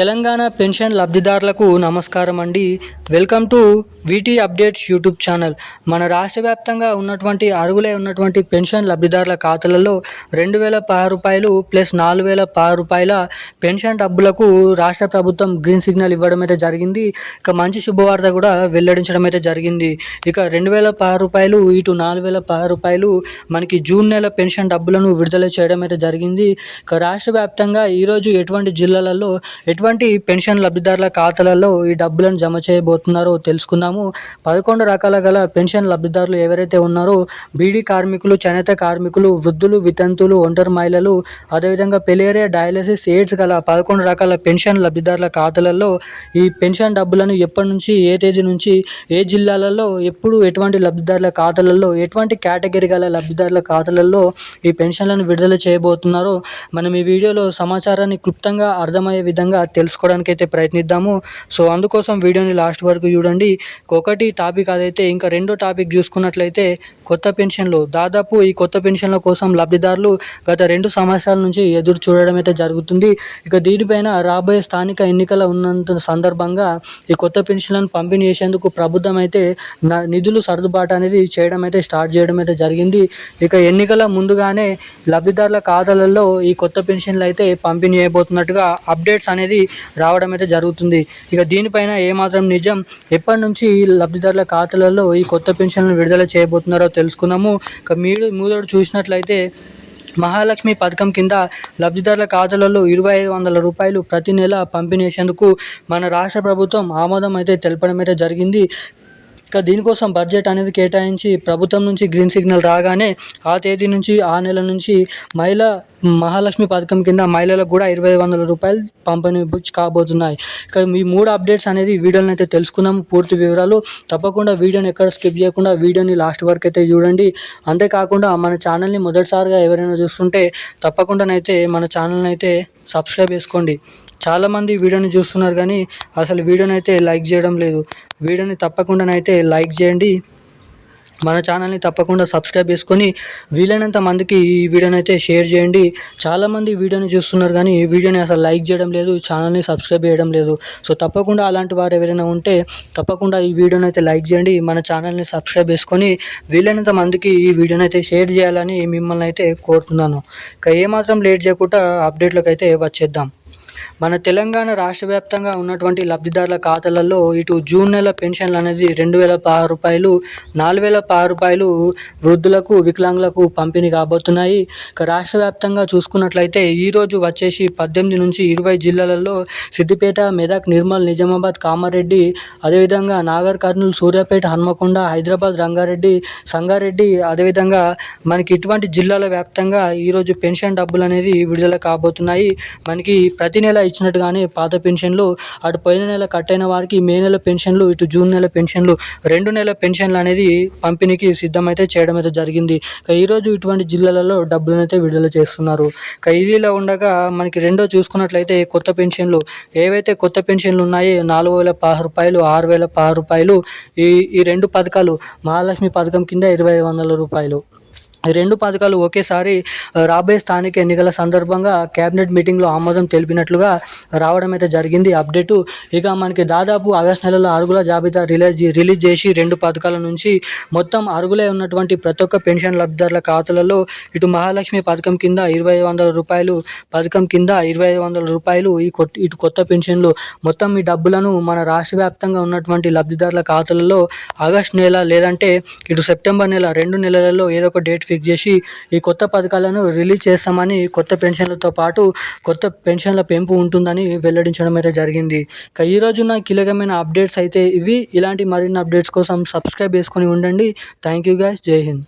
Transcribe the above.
Telangana pension లబ్ధిదారులకు నమస్కారం అండి. Welcome to V T updates YouTube channel. మన రాష్ట్ర వ్యాప్తంగా ఉన్నటువంటి అరుగులే ఉన్నటువంటి పెన్షన్ లబ్ధిదారుల ఖాతాలలో రెండు వేల పదహారు రూపాయలు ప్లస్ నాలుగు వేల పది రూపాయల పెన్షన్ డబ్బులకు రాష్ట్ర ప్రభుత్వం గ్రీన్ సిగ్నల్ ఇవ్వడం అయితే జరిగింది. ఇక మంచి శుభవార్త కూడా వెల్లడించడం అయితే జరిగింది. ఇక రెండు వేల పది రూపాయలు ఇటు నాలుగు వేల పదహారు రూపాయలు మనకి జూన్ నెల పెన్షన్ డబ్బులను విడుదల చేయడం అయితే జరిగింది. ఇక రాష్ట్ర వ్యాప్తంగా ఈరోజు ఎటువంటి జిల్లాలలో ఎటువంటి పెన్షన్ లబ్ధిదారుల ఖాతాలలో ఈ డబ్బులను జమ చేయబోతున్నారో తెలుసుకుందాము. పదకొండు రకాల గల పెన్షన్ లబ్ధిదారులు ఎవరైతే ఉన్నారో బీడీ కార్మికులు చేనేత కార్మికులు వృద్ధులు వితంతువులు ఒంటరి మహిళలు అదేవిధంగా పెలేరియా డయాలసిస్ ఎయిడ్స్ గల పదకొండు రకాల పెన్షన్ లబ్ధిదారుల ఖాతాలలో ఈ పెన్షన్ డబ్బులను ఎప్పటి నుంచి ఏ తేదీ నుంచి ఏ జిల్లాలలో ఎప్పుడు ఎటువంటి లబ్ధిదారుల ఖాతాలలో ఎటువంటి కేటగిరీ గల లబ్ధిదారుల ఖాతాలలో ఈ పెన్షన్లను విడుదల చేయబోతున్నారో మనం ఈ వీడియోలో సమాచారాన్ని క్లుప్తంగా అర్థమయ్యే విధంగా తెలుసుకోవడానికి అయితే ప్రయత్నిద్దాము. సో అందుకోసం వీడియోని లాస్ట్ వరకు చూడండి. ఒకటి టాపిక్ అదైతే ఇంకా రెండో టాపిక్ చూసుకున్నట్లయితే కొత్త పెన్షన్లు. దాదాపు ఈ కొత్త పెన్షన్ల కోసం లబ్ధిదారులు గత రెండు సంవత్సరాల నుంచి ఎదురు చూడడం అయితే జరుగుతుంది. ఇక దీనిపైన రాబోయే స్థానిక ఎన్నికల ఉన్నంత సందర్భంగా ఈ కొత్త పెన్షన్లను పంపిణీ చేసేందుకు ప్రభుత్వం అయితే న- నిధులు సర్దుబాటు అనేది చేయడం అయితే స్టార్ట్ చేయడం అయితే జరిగింది. ఇక ఎన్నికల ముందుగానే లబ్ధిదారుల ఖాతాలలో ఈ కొత్త పెన్షన్లు అయితే పంపిణీ చేయబోతున్నట్టుగా అప్డేట్స్ అనేది రావడం అయితే జరుగుతుంది. ఇక దీనిపైన ఏమాత్రం నిజం ఎప్పటి నుంచి ఈ లబ్ధిదారుల ఖాతాలలో ఈ కొత్త పెన్షన్లను విడుదల చేయబోతున్నారో తెలుసుకుందాము. ఇక మీరు మూదోడు చూసినట్లయితే మహాలక్ష్మి పథకం కింద లబ్ధిదారుల ఖాతాలలో ఇరవై ఐదు వందల రూపాయలు ప్రతి నెల పంపిణీ చేసేందుకు మన రాష్ట్ర ప్రభుత్వం ఆమోదం అయితే తెలపడం అయితే జరిగింది. ఇక దీనికోసం బడ్జెట్ అనేది కేటాయించి ప్రభుత్వం నుంచి గ్రీన్ సిగ్నల్ రాగానే ఆ తేదీ నుంచి ఆ నెల నుంచి మహిళా మహాలక్ష్మి పథకం కింద మహిళలకు కూడా ఇరవై వందల రూపాయలు పంపిణీ కాబోతున్నాయి. ఇక ఈ మూడు అప్డేట్స్ అనేది వీడియోని అయితే తెలుసుకుందాం. పూర్తి వివరాలు తప్పకుండా వీడియోని ఎక్కడ స్కిప్ చేయకుండా వీడియోని లాస్ట్ వరకు అయితే చూడండి. అంతేకాకుండా మన ఛానల్ని మొదటిసారిగా ఎవరైనా చూస్తుంటే తప్పకుండానైతే మన ఛానల్ని అయితే సబ్స్క్రైబ్ చేసుకోండి. చాలామంది వీడియోని చూస్తున్నారు కానీ అసలు వీడియోని అయితే లైక్ చేయడం లేదు. వీడియోని తప్పకుండానైతే లైక్ చేయండి. మన ఛానల్ని తప్పకుండా సబ్స్క్రైబ్ చేసుకొని వీలైనంత మందికి ఈ వీడియోని అయితే షేర్ చేయండి. చాలామంది వీడియోని చూస్తున్నారు కానీ ఈ వీడియోని అసలు లైక్ చేయడం లేదు ఛానల్ని సబ్స్క్రైబ్ చేయడం లేదు. సో తప్పకుండా అలాంటి వారు ఎవరైనా ఉంటే తప్పకుండా ఈ వీడియోని అయితే లైక్ చేయండి. మన ఛానల్ని సబ్స్క్రైబ్ చేసుకొని వీలైనంత మందికి ఈ వీడియోని అయితే షేర్ చేయాలని మిమ్మల్ని అయితే కోరుతున్నాను. ఇక ఏమాత్రం లేట్ చేయకుండా అప్డేట్లకు అయితే వచ్చేద్దాం. మన తెలంగాణ రాష్ట్ర వ్యాప్తంగా ఉన్నటువంటి లబ్ధిదారుల ఖాతాలలో ఇటు జూన్ నెల పెన్షన్లు అనేది రెండు వేల పది రూపాయలు నాలుగు వేల పది రూపాయలు వృద్ధులకు వికలాంగులకు పంపిణీ కాబోతున్నాయి. ఇక రాష్ట్ర వ్యాప్తంగా చూసుకున్నట్లయితే ఈరోజు వచ్చేసి పద్దెనిమిది నుంచి ఇరవై జిల్లాలలో సిద్దిపేట మెదక్ నిర్మల్ నిజామాబాద్ కామారెడ్డి అదేవిధంగా నాగర్ కర్నూలు సూర్యాపేట హన్మకొండ హైదరాబాద్ రంగారెడ్డి సంగారెడ్డి అదేవిధంగా మనకి ఇటువంటి జిల్లాల వ్యాప్తంగా ఈరోజు పెన్షన్ డబ్బులు అనేది విడుదల కాబోతున్నాయి. మనకి ప్రతి నెల ఇచ్చినట్టుగానే పాత పెన్షన్లు అటు పోయిన నెల కట్ అయిన వారికి మే నెల పెన్షన్లు ఇటు జూన్ నెల పెన్షన్లు రెండు నెలల పెన్షన్లు అనేది పంపిణీకి సిద్ధమైతే చేయడం అయితే జరిగింది. ఈరోజు ఇటువంటి జిల్లాలలో డబ్బులను అయితే విడుదల చేస్తున్నారు. ఖైదీలో ఉండగా మనకి రెండో చూసుకున్నట్లయితే కొత్త పెన్షన్లు ఏవైతే కొత్త పెన్షన్లు ఉన్నాయో నాలుగు వేల పది రూపాయలు ఆరు వేల పది రూపాయలు ఈ ఈ రెండు పథకాలు మహాలక్ష్మి పథకం కింద ఇరవై ఐదు వందల రూపాయలు. ఈ రెండు పథకాలు ఒకేసారి రాబోయే స్థానిక ఎన్నికల సందర్భంగా కేబినెట్ మీటింగ్లో ఆమోదం తెలిపినట్లుగా రావడం అయితే జరిగింది. అప్డేటు ఇక మనకి దాదాపు ఆగస్టు నెలలో అరుగుల జాబితా రిలీజ్ రిలీజ్ చేసి రెండు పథకాల నుంచి మొత్తం అరుగులే ఉన్నటువంటి ప్రతి ఒక్క పెన్షన్ లబ్ధిదారుల ఖాతాలలో ఇటు మహాలక్ష్మి పథకం కింద ఇరవై ఐదు వందల రూపాయలు పథకం కింద ఇరవై ఐదు వందల రూపాయలు ఈ కొత్త ఇటు కొత్త పెన్షన్లు. మొత్తం ఈ డబ్బులను మన రాష్ట్ర వ్యాప్తంగా ఉన్నటువంటి లబ్ధిదారుల ఖాతాలలో ఆగస్టు నెల లేదంటే ఇటు సెప్టెంబర్ నెల రెండు నెలలలో ఏదో ఒక డేట్ ఫిక్స్ చేసి ఈ కొత్త పథకాలను రిలీజ్ చేస్తామని కొత్త పెన్షన్లతో పాటు కొత్త పెన్షన్ల పెంపు ఉంటుందని వెల్లడించడం అయితే జరిగింది. ఇక ఈ రోజున కీలకమైన అప్డేట్స్ అయితే ఇవి. ఇలాంటి మరిన్ని అప్డేట్స్ కోసం సబ్స్క్రైబ్ చేసుకొని ఉండండి. Thank you guys. Jai Hind.